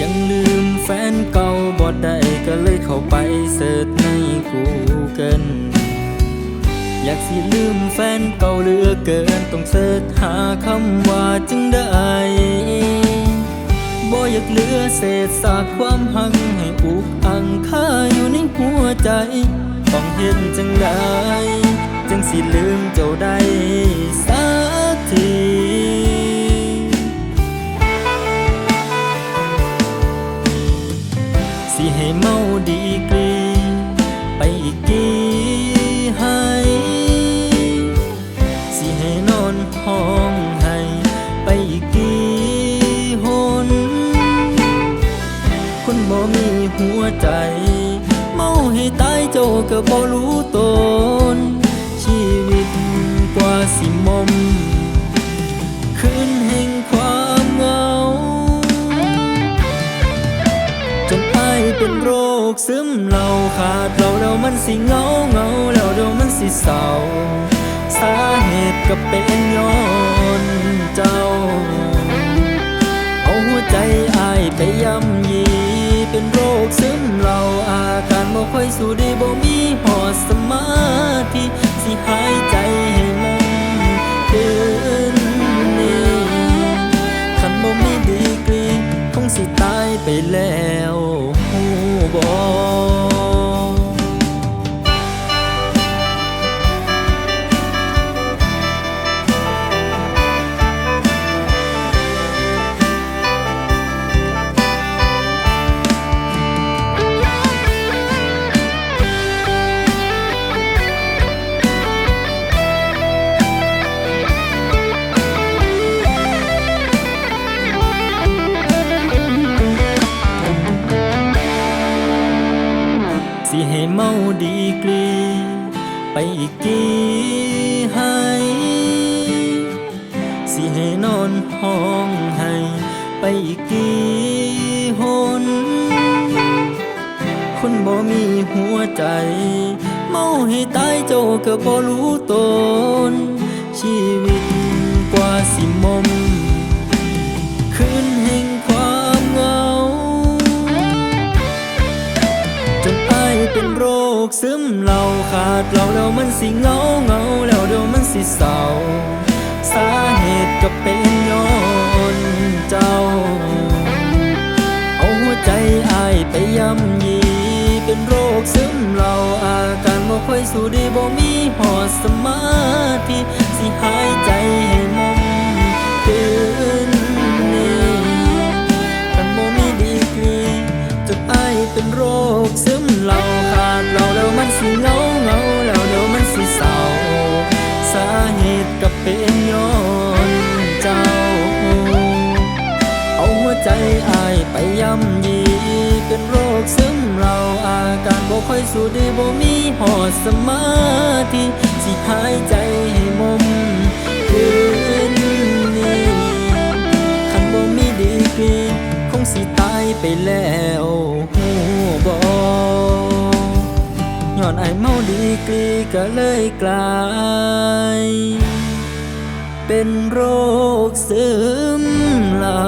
ยังลืมแฟนเก่าบอดได้ก็เลยเข้าไปเสิร์ชใน Google อยากสิลืมแฟนเก่าเหลือเกิน ต้องเสิร์ชหาคำว่าจึงได้บ่อยากเหลือเศษซากความหังให้อุกอังค่าอยู่ในหัวใจ ต้องเห็นจังได้ จึงสิลืมเจ้าได้ หัวใจ เมาให้ตายเจ้าก็บ่รู้ตน ชีวิตกว่าสิมมคืนแห่งความเหงา จนอายเป็นโรคซึมเราขาดเราแล้วมันสิเงาเงาแล้วเดี๋ยวมันสิเศร้า สาเหตุก็เป็นย้อน ค่อยสู้ดีบ่มีหอดสมาธิสิหายใจให้มองคืนนี้คันบ่มีดีกรีคงสิตายไปแล้วหูบ่ กลีไปอีกกี่ให้สิให้นอนห้องให้ไปอีกกี่หนคนบ่มีหัวใจ เมาให้ตายเจ้าก็บ่รู้ตนชีว จนอายเป็นโรคซึมเราขาดเราแล้วมันสิเหงาเหงาแล้วเดี๋ยวมันสิเศร้า สาเหตุก็เป็นย้อนเจ้า เอาหัวใจอายไปย่ำยี เป็นโรคซึมเราอาการบ่ค่อยสู้ดีบ่มีหอดสมาธิสิหายใจให้ม ก็เป็นย้อนเจ้า เอาหัวใจอายไปย่ำยีเป็นโรคซึมเราอาการบ่ค่อยสู้ดีบ่มีหอดสมาธิสิหายใจให้มมคืนนี้คันบ่มีดีกรีคงสิตายไปแล้วหูบ่ย้อนไอายเมาดีกรีก็เลยกลาย เป็นโรคซึมเหล่า